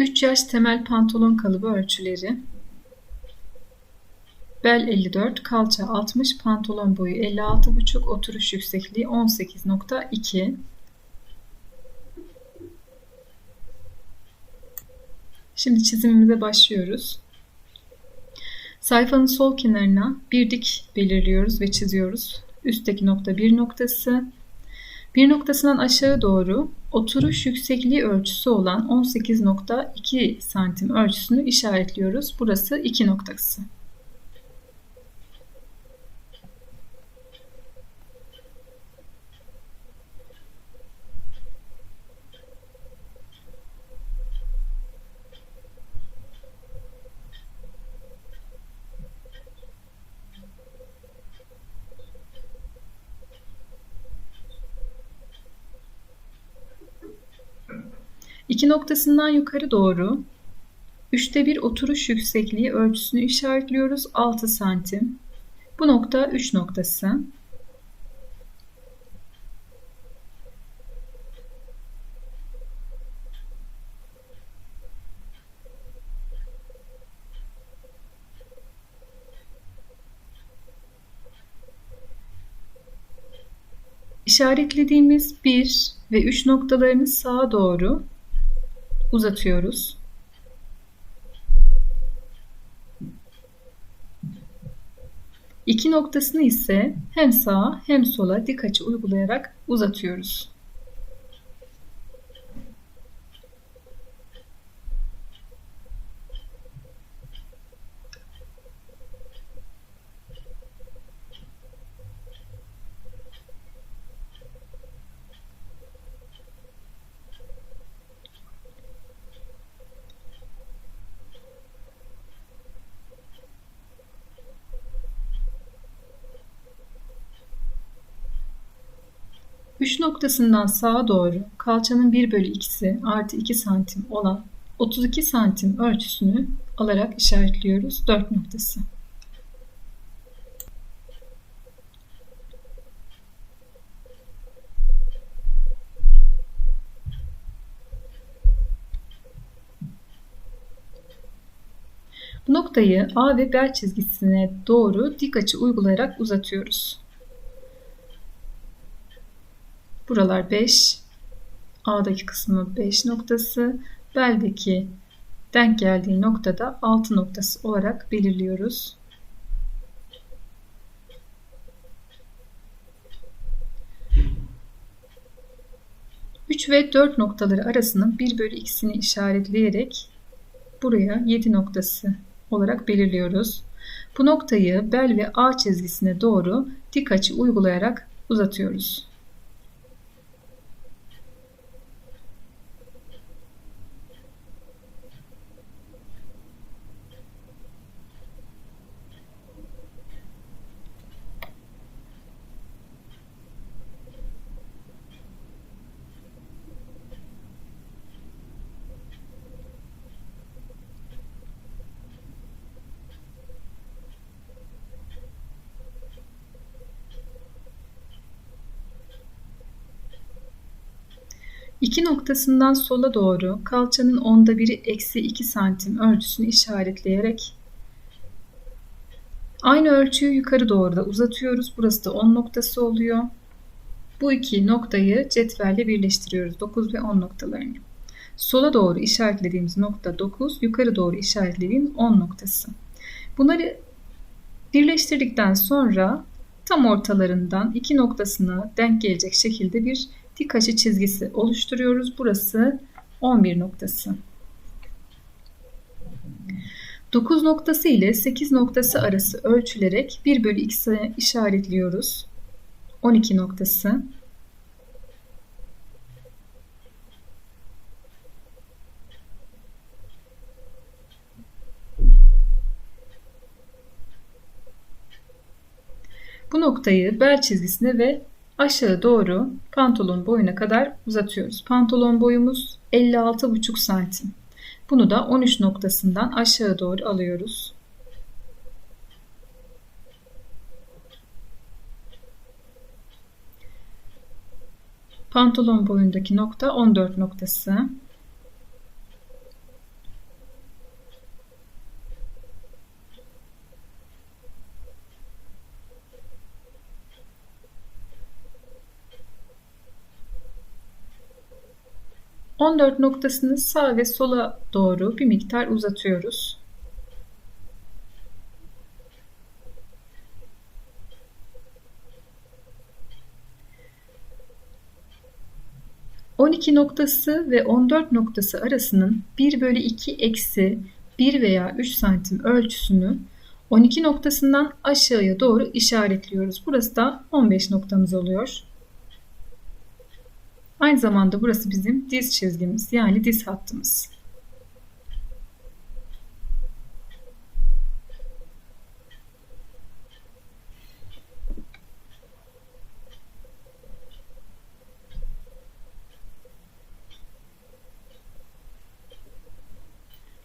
3 yaş temel pantolon kalıbı ölçüleri. Bel 54, kalça 60, pantolon boyu 56,5, oturuş yüksekliği 18.2. Şimdi çizimimize başlıyoruz. Sayfanın sol kenarına bir dik belirliyoruz ve çiziyoruz. Üstteki nokta bir noktası. Bir noktasından aşağı doğru oturuş yüksekliği ölçüsü olan 18.2 santim ölçüsünü işaretliyoruz. Burası 2 noktası. 2 noktasından yukarı doğru 3'te bir oturuş yüksekliği ölçüsünü işaretliyoruz 6 santim. Bu nokta 3 noktası. İşaretlediğimiz 1 ve 3 noktalarını sağa doğru uzatıyoruz. İki noktasını ise hem sağa hem sola dik açı uygulayarak uzatıyoruz. Üç noktasından sağa doğru kalçanın 1 bölü 2'si artı 2 santim olan 32 santim ölçüsünü alarak işaretliyoruz 4 noktası. Bu noktayı A ve bel çizgisine doğru dik açı uygulayarak uzatıyoruz. Buralar 5. A'daki kısmı 5 noktası. Beldeki denk geldiği noktada 6 noktası olarak belirliyoruz. Üç ve 4 noktaları arasının 1 bölü 2'sini işaretleyerek buraya 7 noktası olarak belirliyoruz. Bu noktayı bel ve A çizgisine doğru dik açı uygulayarak uzatıyoruz. 2 noktasından sola doğru kalçanın onda biri eksi 2 santim ölçüsünü işaretleyerek aynı ölçüyü yukarı doğru da uzatıyoruz. Burası da 10 noktası oluyor. Bu iki noktayı cetvelle birleştiriyoruz. 9 ve 10 noktalarını. Sola doğru işaretlediğimiz nokta 9, yukarı doğru işaretlediğimiz 10 noktası. Bunları birleştirdikten sonra tam ortalarından iki noktasına denk gelecek şekilde bir dik açı çizgisi oluşturuyoruz. Burası 11 noktası. 9 noktası ile 8 noktası arası ölçülerek 1 bölü x'e işaretliyoruz. 12 noktası. Bu noktayı bel çizgisine ve aşağı doğru pantolon boyuna kadar uzatıyoruz. Pantolon boyumuz 56,5 santim. Bunu da 13 noktasından aşağı doğru alıyoruz. Pantolon boyundaki nokta 14 noktası. 14 noktasını sağ ve sola doğru bir miktar uzatıyoruz. On iki noktası ve 14 noktası arasının 1 bölü 2 eksi 1 veya 3 santim ölçüsünü 12 noktasından aşağıya doğru işaretliyoruz. Burası da 15 noktamız oluyor. Aynı zamanda burası bizim diz çizgimiz yani diz hattımız.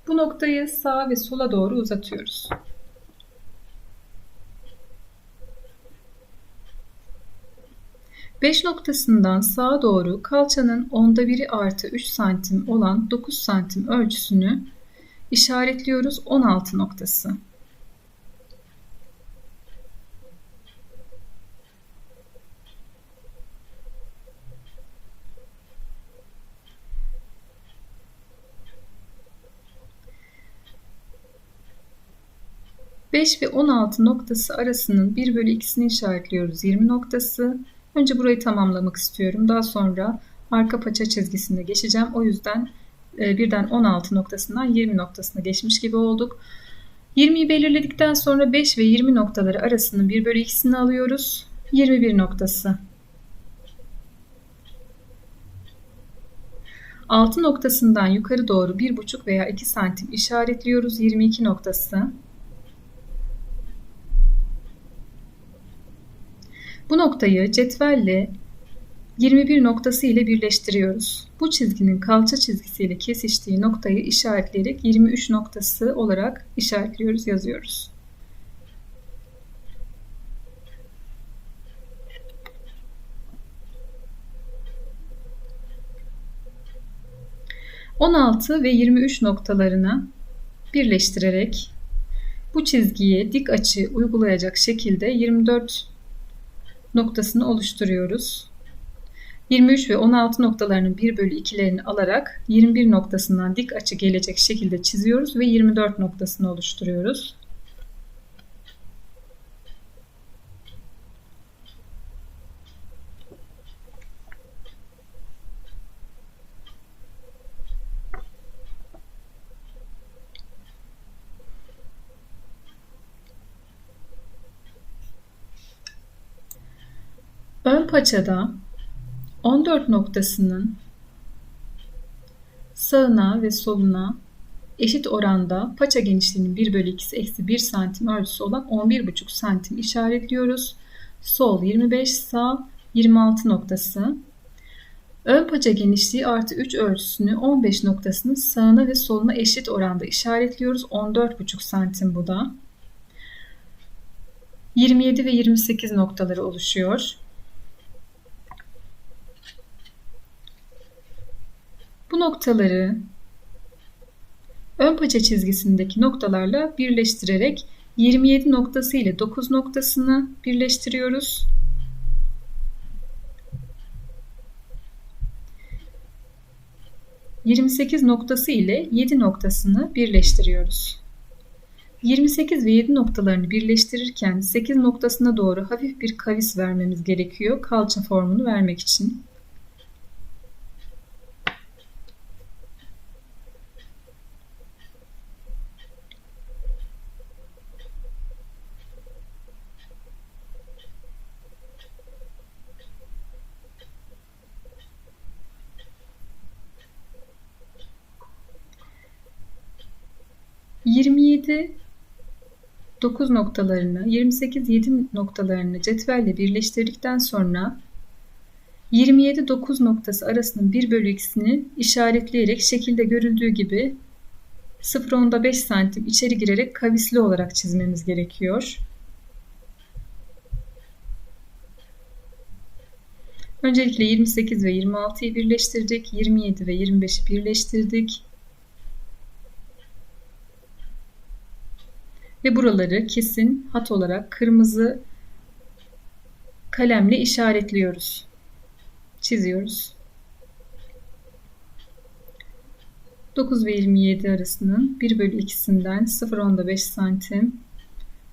Bu noktayı sağa ve sola doğru uzatıyoruz. 5 noktasından sağa doğru kalçanın onda biri artı 3 santim olan 9 santim ölçüsünü işaretliyoruz 16 noktası. Beş ve 16 noktası arasının 1 bölü 2'sini işaretliyoruz 20 noktası. Önce burayı tamamlamak istiyorum. Daha sonra arka paça çizgisinde geçeceğim. O yüzden e, birden 16 noktasından 20 noktasına geçmiş gibi olduk. 20'yi belirledikten sonra 5 ve 20 noktaları arasının 1 bölü 2'sini alıyoruz. 21 noktası. 6 noktasından yukarı doğru 1,5 veya 2 santim işaretliyoruz. 22 noktası. Bu noktayı cetvelle 21 noktası ile birleştiriyoruz. Bu çizginin kalça çizgisiyle kesiştiği noktayı işaretleyerek 23 noktası olarak işaretliyoruz, yazıyoruz. ...16 ve 23 noktalarını birleştirerek bu çizgiye dik açı uygulayacak şekilde 24 noktasını oluşturuyoruz. 23 ve 16 noktalarının 1 bölü 2'lerini alarak 21 noktasından dik açı gelecek şekilde çiziyoruz ve 24 noktasını oluşturuyoruz. Ön paçada 14 noktasının sağına ve soluna eşit oranda paça genişliğinin 1 bölü 2'si eksi 1 santim ölçüsü olan 11,5 santim işaretliyoruz. Sol 25 sağ 26 noktası. Ön paça genişliği artı 3 ölçüsünü 15 noktasının sağına ve soluna eşit oranda işaretliyoruz. 14,5 santim bu da. 27 ve 28 noktaları oluşuyor. Bu noktaları ön paça çizgisindeki noktalarla birleştirerek 27 noktası ile 9 noktasını birleştiriyoruz. ...28 noktası ile 7 noktasını birleştiriyoruz. 28 ve 7 noktalarını birleştirirken 8 noktasına doğru hafif bir kavis vermemiz gerekiyor kalça formunu vermek için. 27 9 noktalarını 28 7 noktalarını cetvelle birleştirdikten sonra 27 9 noktası arasının 1 bölü x'ini işaretleyerek şekilde görüldüğü gibi 0.10'da 5 santim içeri girerek kavisli olarak çizmemiz gerekiyor. Öncelikle 28 ve 26'yı birleştirdik. 27 ve 25'i birleştirdik. Ve buraları kesin hat olarak kırmızı kalemle işaretliyoruz. Çiziyoruz. 9 ve 27 arasının 1 bölü 2'sinden 0.5 santim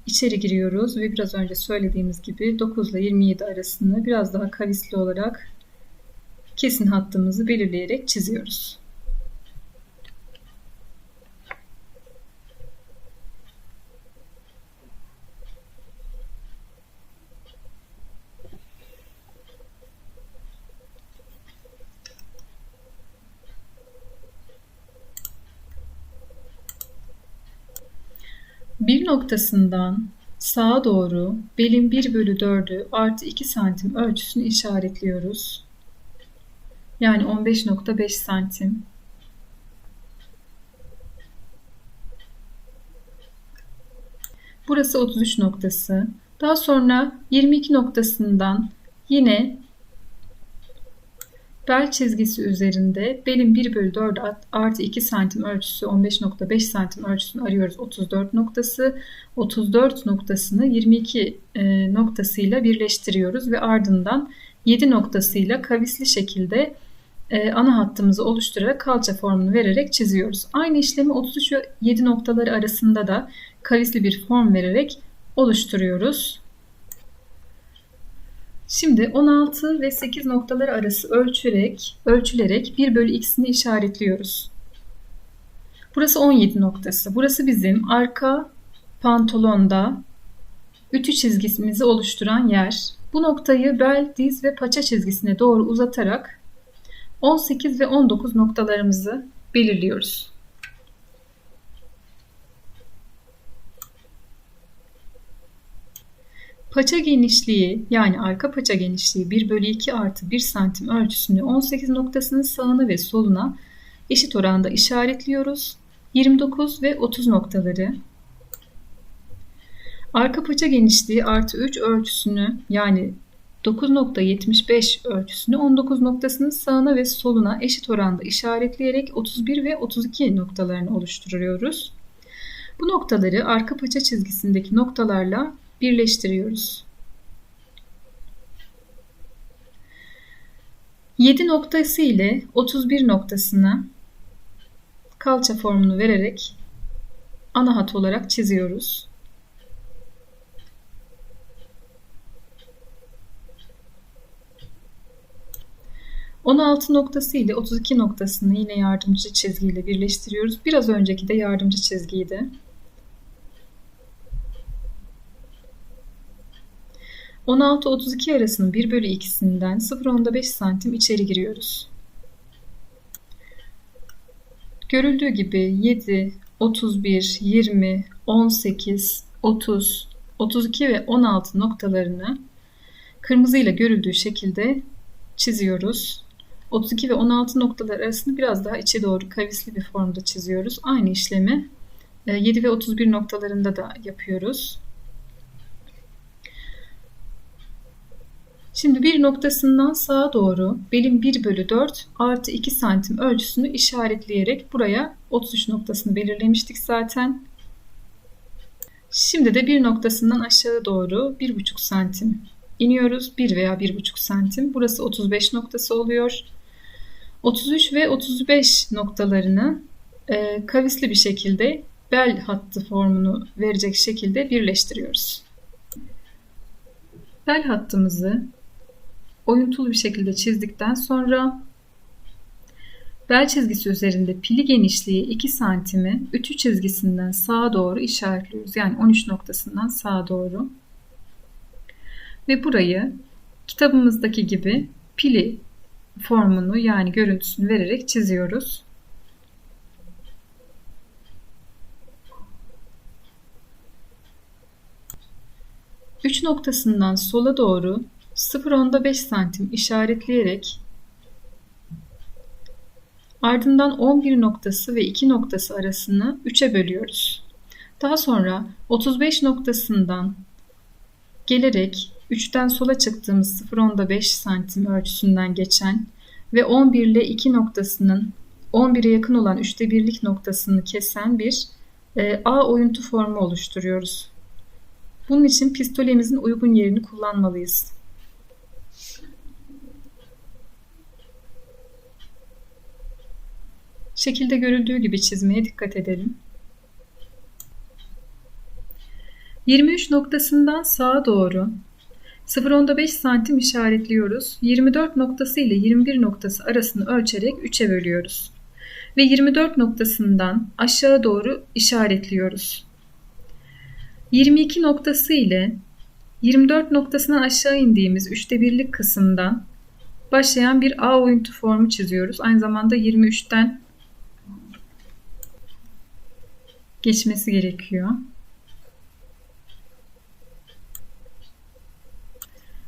içeri giriyoruz ve biraz önce söylediğimiz gibi 9 ile 27 arasını biraz daha kavisli olarak kesin hattımızı belirleyerek çiziyoruz. Bir noktasından sağa doğru belin 1 bölü 4'ü artı 2 santim ölçüsünü işaretliyoruz. Yani 15.5 santim. Burası 33 noktası. Daha sonra 22 noktasından yine Bel çizgisi üzerinde belin 1 bölü 4 artı 2 santim ölçüsü 15.5 santim ölçüsünü arıyoruz 34 noktası. 34 noktasını 22 e, noktasıyla birleştiriyoruz ve ardından 7 noktasıyla kavisli şekilde e, ana hattımızı oluşturarak kalça formunu vererek çiziyoruz. Aynı işlemi 33 ve 7 noktaları arasında da kavisli bir form vererek oluşturuyoruz. Şimdi 16 ve 8 noktaları arası ölçülerek, ölçülerek 1 bölü x'ini işaretliyoruz. Burası 17 noktası. Burası bizim arka pantolonda ütü çizgisimizi oluşturan yer. Bu noktayı bel, diz ve paça çizgisine doğru uzatarak 18 ve 19 noktalarımızı belirliyoruz. Paça genişliği yani arka paça genişliği 1 bölü 2 artı 1 santim ölçüsünü 18 noktasının sağına ve soluna eşit oranda işaretliyoruz. 29 ve 30 noktaları. Arka paça genişliği artı 3 ölçüsünü yani 9.75 ölçüsünü 19 noktasının sağına ve soluna eşit oranda işaretleyerek 31 ve 32 noktalarını oluşturuyoruz. Bu noktaları arka paça çizgisindeki noktalarla birleştiriyoruz. 7 noktası ile 31 noktasına kalça formunu vererek ana hat olarak çiziyoruz. Altı noktası ile 32 noktasını yine yardımcı çizgiyle birleştiriyoruz. Biraz önceki de yardımcı çizgiydi. 16-32 arasının 1 bölü 2'sinden 0.5 santim içeri giriyoruz. Görüldüğü gibi 7, 31, 20, 18, 30, 32 ve 16 noktalarını kırmızı ile görüldüğü şekilde çiziyoruz. 32 ve 16 noktalar arasını biraz daha içe doğru kavisli bir formda çiziyoruz. Aynı işlemi 7 e, ve 31 noktalarında da yapıyoruz. Şimdi bir noktasından sağa doğru belin 1 bölü 4 artı 2 santim ölçüsünü işaretleyerek buraya 33 noktasını belirlemiştik zaten. Şimdi de bir noktasından aşağı doğru 1,5 santim iniyoruz. 1 veya 1,5 santim. Burası 35 noktası oluyor. 33 ve 35 noktalarını e, kavisli bir şekilde bel hattı formunu verecek şekilde birleştiriyoruz. Bel hattımızı oyuntulu bir şekilde çizdikten sonra bel çizgisi üzerinde pili genişliği 2 santimi ütü çizgisinden sağa doğru işaretliyoruz. Yani 13 noktasından sağa doğru. Ve burayı kitabımızdaki gibi pili formunu yani görüntüsünü vererek çiziyoruz. Üç noktasından sola doğru 0.5 santim işaretleyerek ardından 11 noktası ve 2 noktası arasını 3'e bölüyoruz. Daha sonra 35 noktasından gelerek 3'ten sola çıktığımız 0.5 santim ölçüsünden geçen ve 11 ile 2 noktasının 11'e yakın olan 3'te birlik noktasını kesen bir e, A oyuntu formu oluşturuyoruz. Bunun için pistolemizin uygun yerini kullanmalıyız. Şekilde görüldüğü gibi çizmeye dikkat edelim. 23 noktasından sağa doğru 0.5 santim işaretliyoruz. 24 noktası ile 21 noktası arasını ölçerek 3'e bölüyoruz. Ve 24 noktasından aşağı doğru işaretliyoruz. 22 noktası ile 24 noktasından aşağı indiğimiz üçte birlik kısımdan başlayan bir A oyuntu formu çiziyoruz. Aynı zamanda 23'ten geçmesi gerekiyor.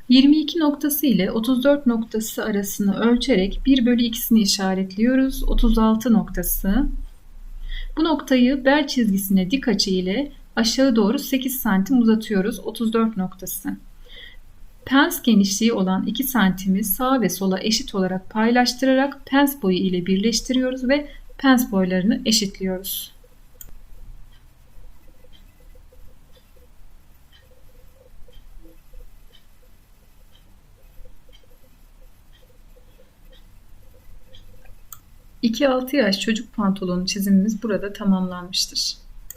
22 noktası ile 34 noktası arasını ölçerek 1 bölü ikisini işaretliyoruz. 36 noktası. Bu noktayı bel çizgisine dik açı ile aşağı doğru 8 santim uzatıyoruz. 34 noktası. Pens genişliği olan 2 santimi sağ ve sola eşit olarak paylaştırarak pens boyu ile birleştiriyoruz ve pens boylarını eşitliyoruz. İki altı yaş çocuk pantolonu çizimimiz burada tamamlanmıştır.